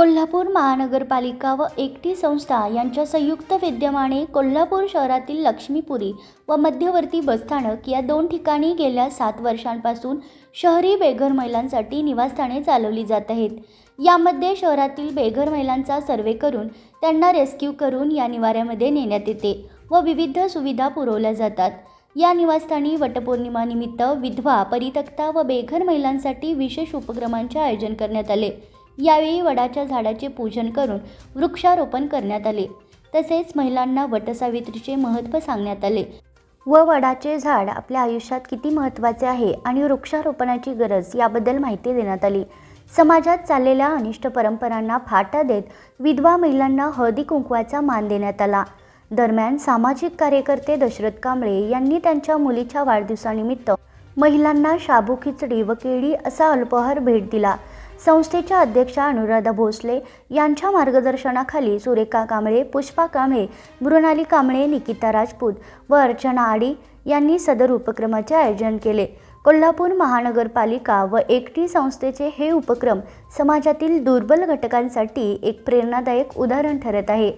कोल्हापूर महानगरपालिका व एकटी संस्था यांच्या संयुक्त विद्यमाने कोल्हापूर शहरातील लक्ष्मीपुरी व मध्यवर्ती बसस्थानक या दोन ठिकाणी गेल्या सात वर्षांपासून शहरी बेघर महिलांसाठी निवासस्थाने चालवली जात आहेत. यामध्ये शहरातील बेघर महिलांचा सर्वे करून त्यांना रेस्क्यू करून या निवाऱ्यामध्ये नेण्यात येते व विविध सुविधा पुरवल्या जातात. या निवासस्थानी वटपौर्णिमानिमित्त विधवा परित्यक्ता व बेघर महिलांसाठी विशेष उपक्रमांचे आयोजन करण्यात आले. यावेळी वडाच्या झाडाचे पूजन करून वृक्षारोपण करण्यात आले. तसेच महिलांना वटसावित्रीचे महत्त्व सांगण्यात आले. व वडाचे झाड आपल्या आयुष्यात किती महत्त्वाचे आहे आणि वृक्षारोपणाची गरज याबद्दल माहिती देण्यात आली. समाजात चाललेल्या अनिष्ट परंपरांना फाटा देत विधवा महिलांना हळदी कुंकवाचा मान देण्यात आला. दरम्यान सामाजिक कार्यकर्ते दशरथ कांबळे यांनी त्यांच्या मुलीच्या वाढदिवसानिमित्त महिलांना शाबू खिचडी व केळी असा अल्पहार भेट दिला. संस्थेच्या अध्यक्षा अनुराधा भोसले यांच्या मार्गदर्शनाखाली सुरेखा कांबळे पुष्पा कांबळे मृणाली कांबळे निकिता राजपूत व अर्चना आडी यांनी सदर उपक्रमाचे आयोजन केले. कोल्हापूर महानगरपालिका व एकटी संस्थेचे हे उपक्रम समाजातील दुर्बल घटकांसाठी एक प्रेरणादायक उदाहरण ठरत आहे.